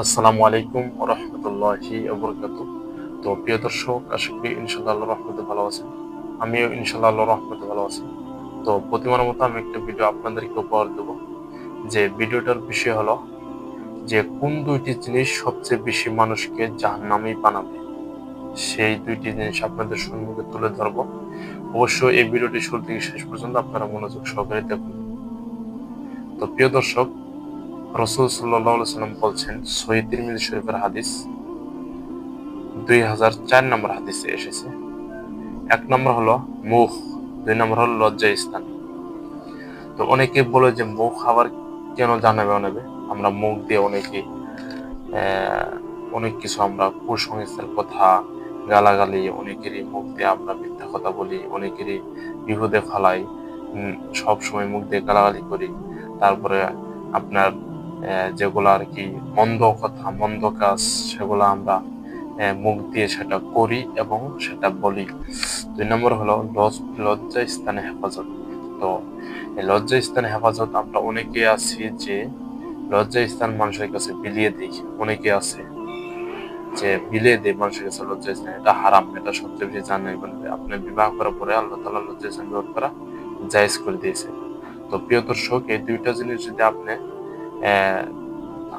আসসালামু আলাইকুম রহমতুল্লাহি আবরকাত তো প্রিয় দর্শক, আশা করি ইনশাল্লাহ রহমতে ভালো আছেন। আমিও ইনশাল্লাহ রহমতে ভালো আছি। তো প্রতিমার মতো আমি একটা ভিডিও আপনাদেরকে উপহার দেব। যে ভিডিওটার বিষয় হলো যে কোন দুইটি জিনিস সবচেয়ে বেশি মানুষকে জাহান্নামী বানাবে, সেই দুইটি জিনিস আপনাদের সম্মুখে তুলে ধরবো। অবশ্যই এই ভিডিওটি শুরু থেকে শেষ পর্যন্ত আপনারা মনোযোগ সহকারে দেখুন। তো প্রিয় দর্শক রসুল সাল্লাম বলছেন সহিদ তিরমিজি শরীফের হাদিস দুই হাজার চার নম্বর হাদিসে এসেছে। এক নম্বর হলো মুখ, দুই নম্বর হলো লজ্জা স্থান তো অনেকে বলে যে মুখ আবার কেন জানাবে অনেকে? আমরা মুখ দিয়ে অনেকে অনেক কিছু আমরা কুসংস্কার কথা, গালাগালি, অনেকেরই মুখ দিয়ে আমরা মিথ্যা কথা বলি, অনেকেরই বিপদে ফালাই সব সময় মুখ দিয়ে গালাগালি করি। তারপরে আপনার যেগুলো আর কি মন্দ কথা, মন্দ কাজ, সেগুলো আমরা মুখ দিয়ে সেটা করি এবং সেটা বলি। দুই নম্বর হলো লজ্জা স্থানে হেফাজত। তো এই লজ্জা স্থানে হেফাজত আমরা অনেকে আছি যে লজ্জা স্থান মানুষের কাছে বিলিয়ে দিই। অনেকে আছে যে বিলিয়ে দেয় মানুষের কাছে লজ্জা স্থান। এটা হারাম, এটা সবচেয়ে বেশি বলবে। আপনি বিবাহ করার পরে আল্লাহ তালা লজ্জা স্থান বিবাহ করা জায়জ করে দিয়েছে। তো প্রিয় দর্শক, এই দুইটা জিনিস যদি আপনি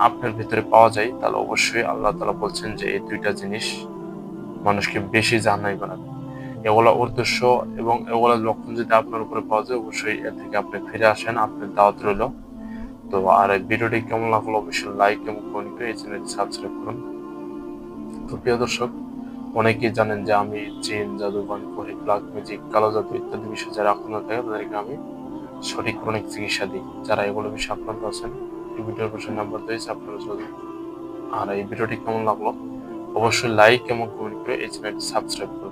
আপনার ভিতরে পাওয়া যায়, তাহলে অবশ্যই আল্লাহ তালা বলছেন যে এই দুইটা জিনিস মানুষকে বেশি জানাই বানাবে। এগুলা উদ্দেশ্য এবং এগুলা লক্ষণ যদি আপনার উপরে পাওয়া যায়, অবশ্যই এর থেকে আপনি ফিরে আসেন, আপনার দাওয়াত রইল। তো আর ভিডিওটি কেমন লাগল অবশ্যই লাইক এবং কমেন্ট করে এই চ্যানেলটি সাবস্ক্রাইব করুন। তো প্রিয় দর্শক, অনেকেই জানেন যে আমি জিন জাদুবান করি ব্ল্যাক ম্যাজিক, কালো জাদু ইত্যাদি বিষয়ে যারা আক্রান্ত থাকে, তাদেরকে আমি সঠিক অনেক চিকিৎসা দিই। যারা এগুলো বিষয়ে আক্রান্ত আছেন ভিডিওর পাশে নাম্বার দিয়েছে, আপনারা যদি আর এই ভিডিওটি কেমন লাগল? অবশ্যই লাইক এবং কমেন্ট করে এই চ্যানেলটি সাবস্ক্রাইব করুন।